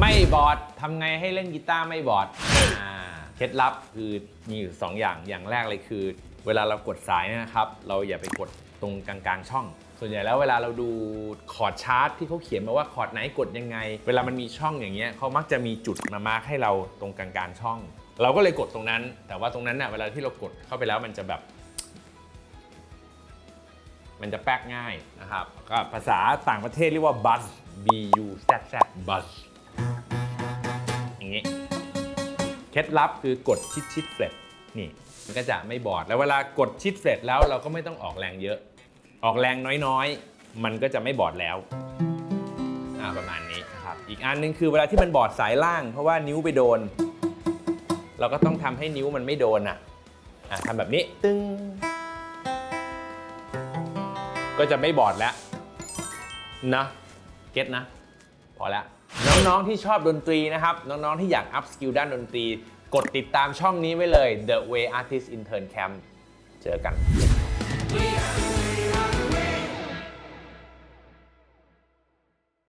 ไม่บอดทำไงให้เล่นกีตาร์ไม่บอดอ่าเคล็ดลับคือมีอยู่สองอย่างอย่างแรกเลยคือ เวลาเรากดสายเนยนะครับ เราอย่าไปกดตรงกลางๆช่อง ส่วนใหญ่แล้วเวลาเราดูคอร์ดชาร์ตที่เขาเขียนมาว่าคอร์ดไหนกดยังไง เวลามันมีช่องอย่างเงี้ยเขามักจะมีจุดมามาร์คให้เราตรงกลางๆช่อง เราก็เลยกดตรงนั้น แต่ว่าตรงนั้นน่ะเวลาที่เรากดเข้าไปแล้วมันจะแบบ มันจะแป๊กง่ายนะครับก็ภาษาต่างประเทศเรียกว่า buzz b u z z buzz เคล็ดลับคือกดชิดชิดเฟลตนี่มันก็จะไม่บอด แล้วเวลากดชิดเฟลตแล้วเราก็ไม่ต้องออกแรงเยอะ ออกแรงน้อยๆ มันก็จะไม่บอดแล้วอ่าประมาณนี้นะครับอีกอันหนึงคือเวลาที่มันบอดสายล่าง เพราะว่านิ้วไปโดน เราก็ต้องทำให้นิ้วมันไม่โดนอะอะทำแบบนี้ตึ้งก็จะไม่บอดแล้วนะเก็ตนะ พอแล้วน้องๆที่ชอบดนตรีนะครับ น้องๆที่อยากอัพสกิลด้านดนตรี กดติดตามช่องนี้ไว้เลย The Way Artist Intern Camp เจอกัน We are